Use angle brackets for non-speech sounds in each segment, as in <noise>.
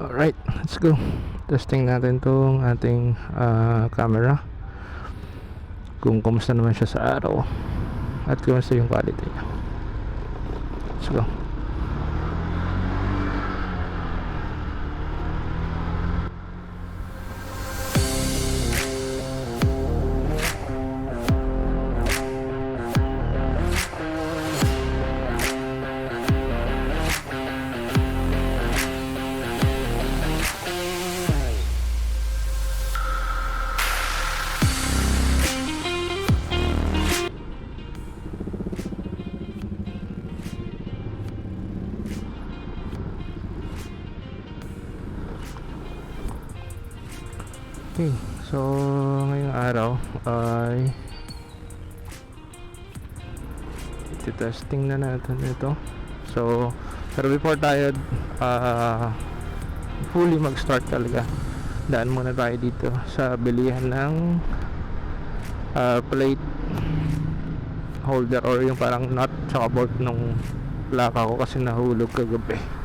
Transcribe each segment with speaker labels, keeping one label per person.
Speaker 1: Alright, let's go. Testing natin tong ating ah, camera. Kung kumusta naman siya sa araw. At kumusta yung quality niya. Let's go. Okay, so ngayong araw ay testing na natin ito. So, pero before tayo ah, fully mag-start talaga, daan muna tayo dito sa bilihan ng ah, plate holder or yung parang nut tsaka bolt nung plaka ko kasi nahulog kagabi.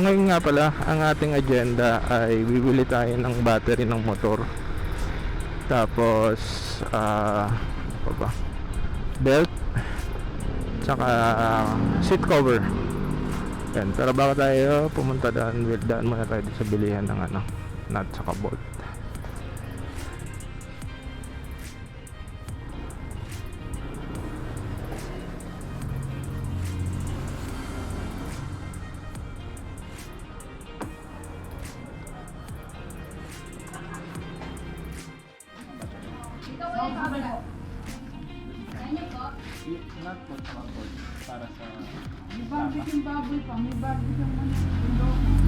Speaker 1: Ngayon nga pala, ang ating agenda ay bibili tayo ng battery ng motor. Tapos, ah, ano pa ba? Belt. Tsaka seat cover. Yan, pero bago tayo pumunta daan, well, daan muna tayo sa bilihan ng ano, nut tsaka bolt.
Speaker 2: Para sa
Speaker 3: May barbecue baboy pa, may barbecue yung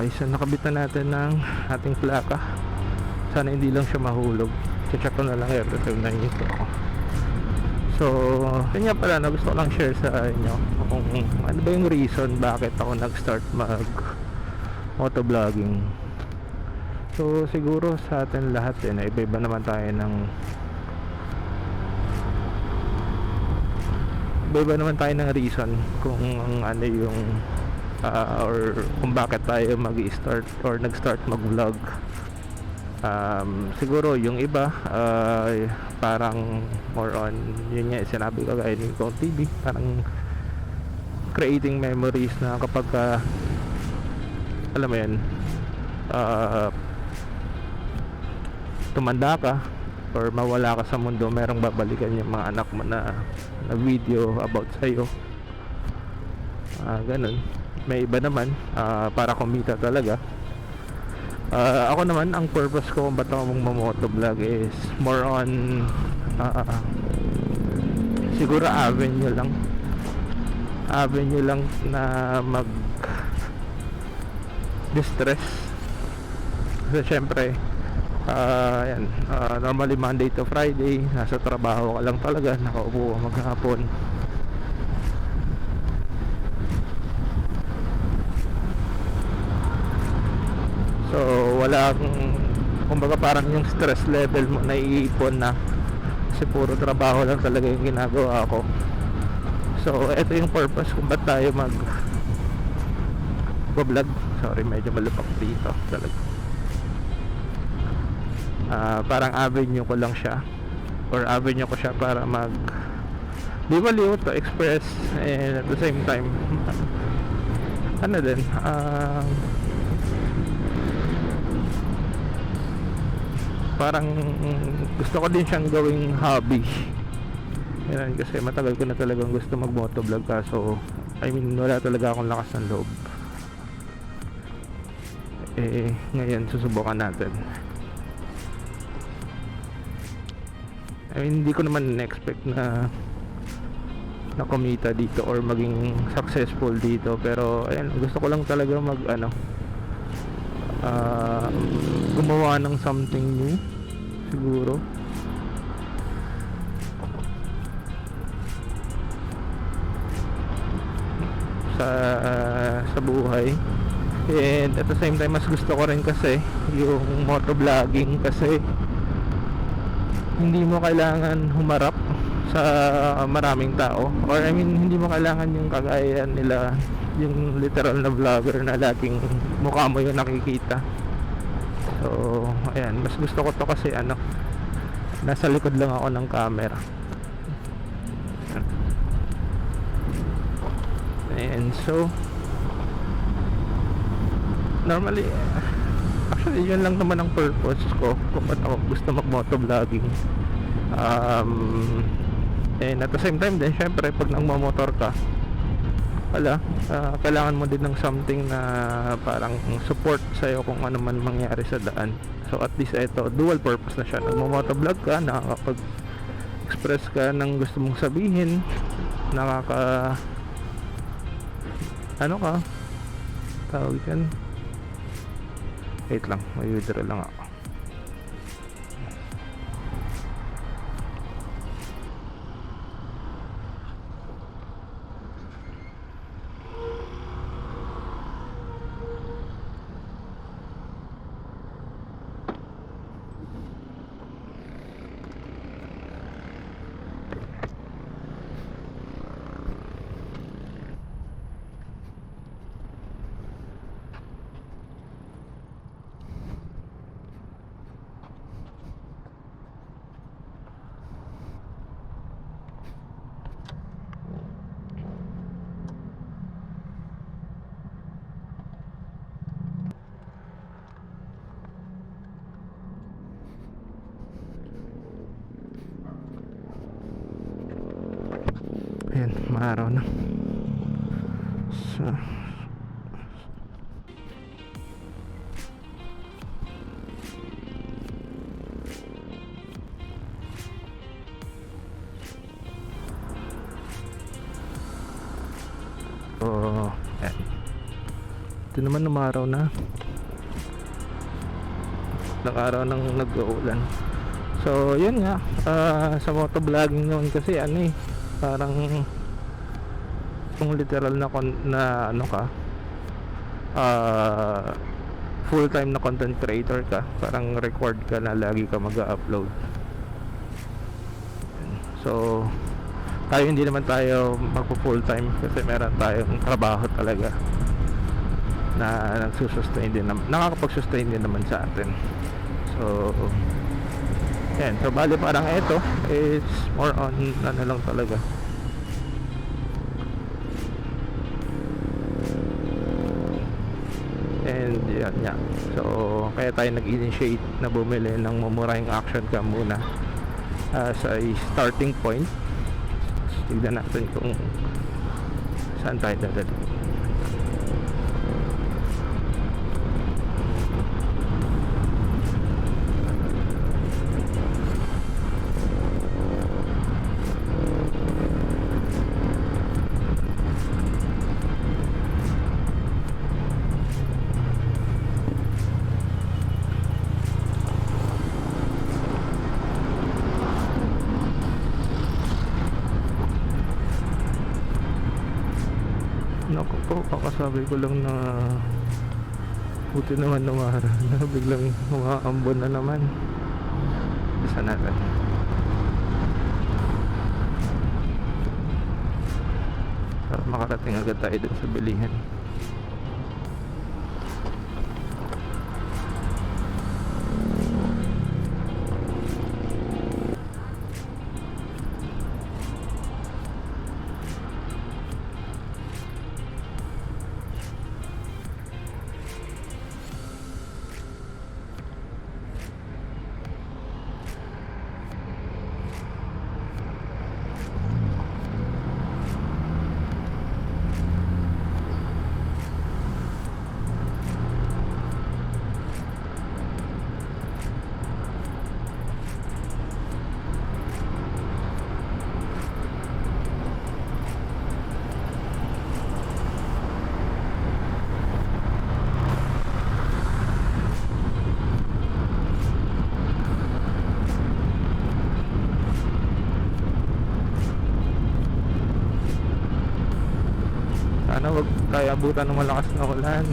Speaker 1: Okay, so nakabit na natin ng ating plaka. Sana hindi lang siya mahulog. Check ko na lang every time na ito ako. So, yun nga pala na gusto ko lang share sa inyo kung ano ba yung reason bakit ako nag-start mag motovlogging. So, siguro sa atin lahat eh, na iba-iba naman tayo ng iba-iba naman tayo ng reason kung ano yung ah, or kung bakit tayo mag-start or nag-start mag-vlog. Um, siguro yung iba ay parang more on yun nga sinabi ko gaya ni Kong TV parang creating memories na kapag ka, alam mo yan ah, tumanda ka or mawala ka sa mundo merong babalikan yung mga anak mo na, na video about sa'yo. Ah ganun may iba naman ah, para kumita talaga. Ah, ako naman ang purpose ko kung ba't ako magmamotovlog is more on ah, siguro avenue lang. Avenue lang na mag distress kasi syempre ah yan ah, normally Monday to Friday nasa trabaho ka lang talaga nakaupo ka maghapon So, wala akong, kumbaga parang yung stress level mo naiipon na kasi puro trabaho lang talaga yung ginagawa ko. So, ito yung purpose kung ba't tayo mag vlog. Sorry, medyo malupak dito talaga. Ah, parang avenue ko lang siya or avenue ko siya para mag di baliw to express and at the same time <laughs> ano din ah, parang gusto ko din siyang gawing hobby. Yan kasi matagal ko na talagang gusto mag motovlog kaso I mean wala talaga akong lakas ng loob. Eh ngayon susubukan natin. I mean, hindi ko naman expect na na kumita dito or maging successful dito pero ayun gusto ko lang talaga mag ano ah, gumawa ng something new siguro. Sa sa buhay. And at the same time mas gusto ko rin kasi yung motovlogging kasi hindi mo kailangan humarap sa maraming tao. Or I mean hindi mo kailangan yung kagaya nila yung literal na vlogger na laging mukha mo yung nakikita. So ayan mas gusto ko to kasi ano nasa likod lang ako ng camera. And so normally actually yun lang naman ang purpose ko kung ba't ako gusto mag motovlogging um, and at the same time din syempre pag nagmamotor ka wala. Ah, kailangan mo din ng something na parang support sa'yo kung ano man mangyari sa daan. So at least ito dual purpose na siya. Nagmamotovlog ka nakakapag express ka ng gusto mong sabihin nakaka ano ka? Tawag dyan wait lang may withdraw lang ako Ayan, maaraw na. So, Oh, ayan. Ito naman umaraw na. Nag-araw nang nag-uulan. So, yun nga. ah, sa motovlogging noon kasi ano eh, parang kung literal na kon na ano ka ah full time na content creator ka parang record ka na lagi ka mag-upload so tayo hindi naman tayo magpo full time kasi meron tayong trabaho talaga na nagsusustain din naman nakakapag-sustain din naman sa atin. So yan so bali parang ito is more on ano lang talaga. And yan nga so kaya tayo nag-initiate na bumili ng mumurahing action cam muna as a starting point. Tignan natin kung saan tayo dadali Kakasabi ko lang na Buti naman numara <laughs> na biglang umaambon na naman. Isa natin. Para makarating agad tayo dun sa bilihan. Sana wag tayo abutan ng malakas na ulan.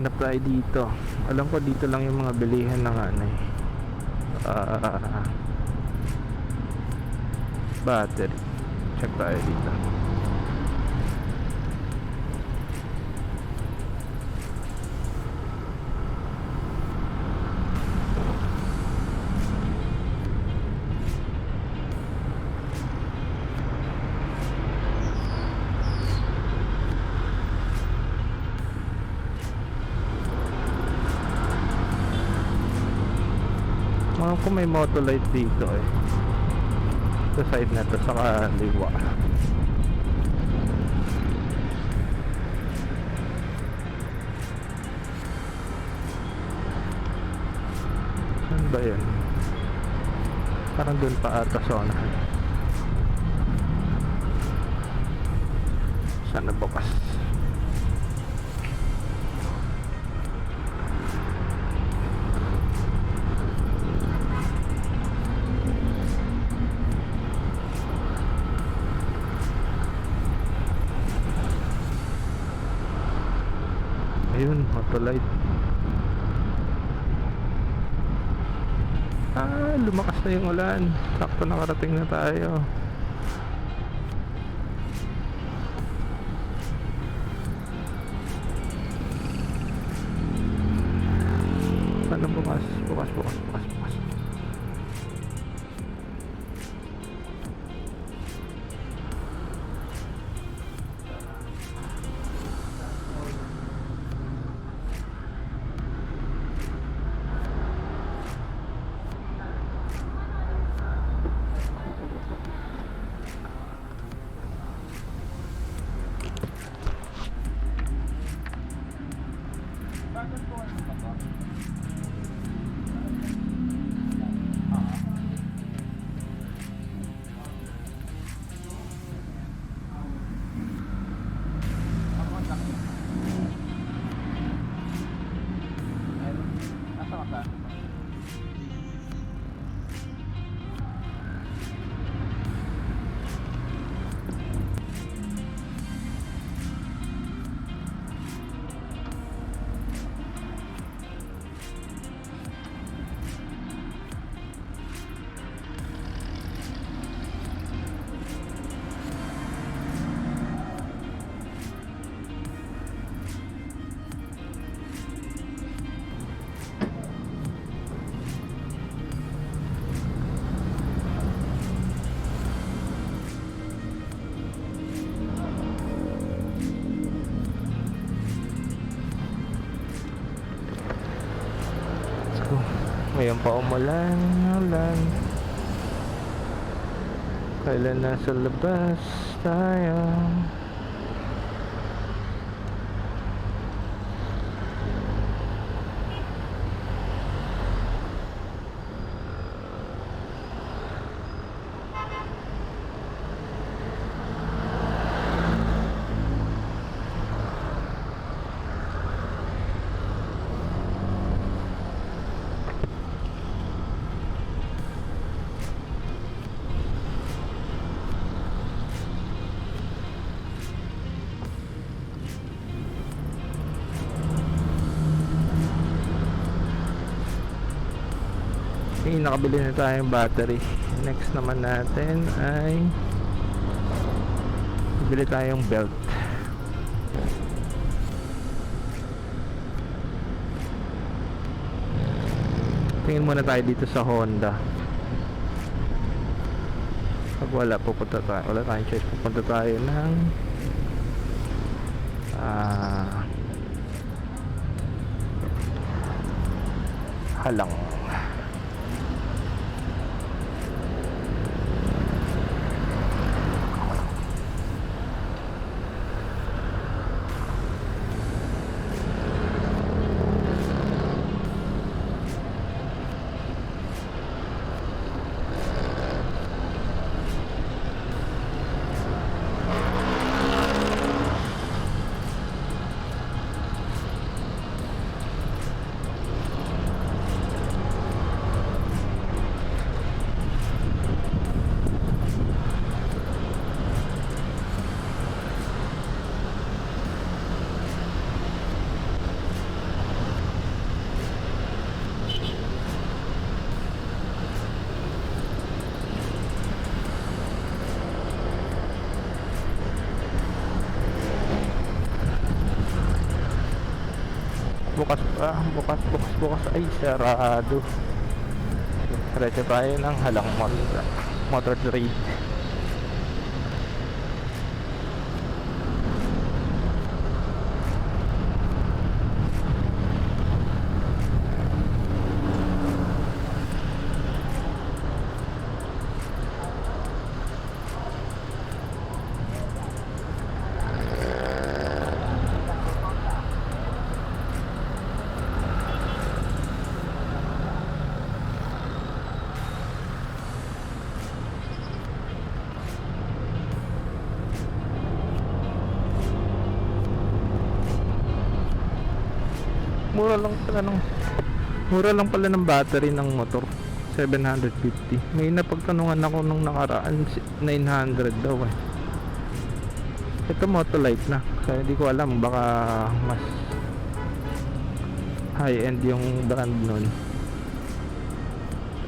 Speaker 1: Hanap tayo dito. Alam ko dito lang yung mga bilihan ng ano eh. Ah, battery. Check tayo dito. May motolight dito eh. Sa side na to, sa kaliwa. Saan ba yun? Parang dun pa ata sa unahan. Sana bukas. Motolight. Ah, lumakas na yung ulan. Sakto nakarating na tayo. Ngayon pa umulan, ulan. Kailan nasa labas tayo? Nakabili na tayong battery. Next naman natin ay bili tayong belt. Tingin muna tayo dito sa Honda. Pag wala, pupunta tayo. Wala tayong choice. Pupunta tayo ng ah halang. Pa bukas bukas bukas. Ay sarado. Diretso tayo ng halang motor, motor trade mura lang pala ng mura lang pala ng battery ng motor. 750 may napagtanungan ako nung nakaraan si- 900 daw eh. Ito Motolite na. Kaya hindi ko alam baka mas high end yung brand nun.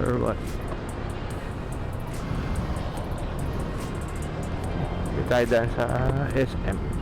Speaker 1: Or what? Tayo daan sa SM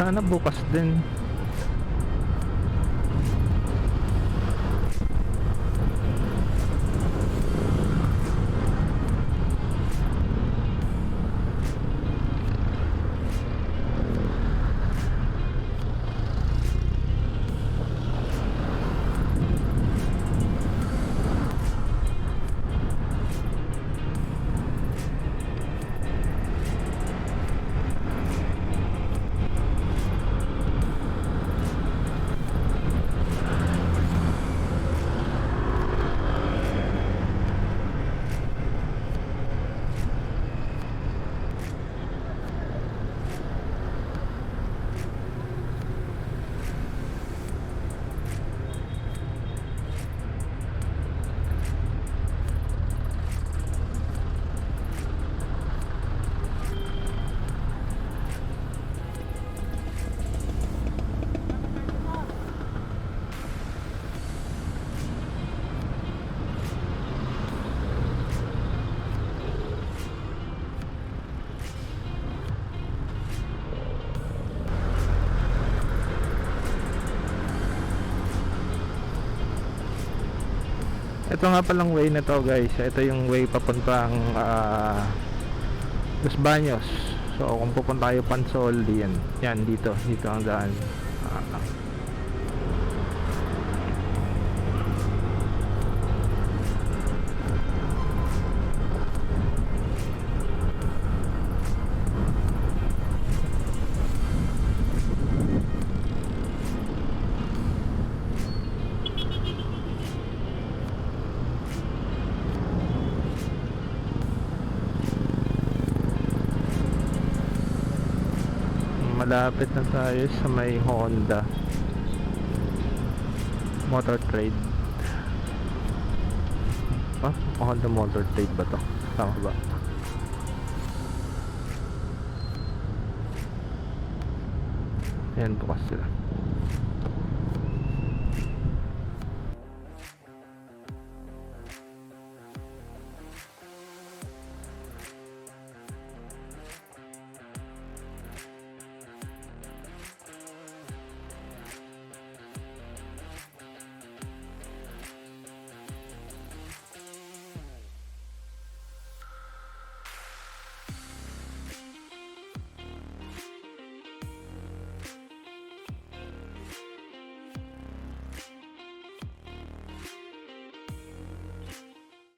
Speaker 1: Sana bukas din. Ito nga palang way na to guys. Ito yung way papuntang ah, Los Baños. So kung pupunta kayo Pansol, yan. Yan dito, dito ang daan. Ah, malapit na tayo sa may Honda Motor Trade ah, Honda Motor Trade ba to? tama ba? ayan bukas sila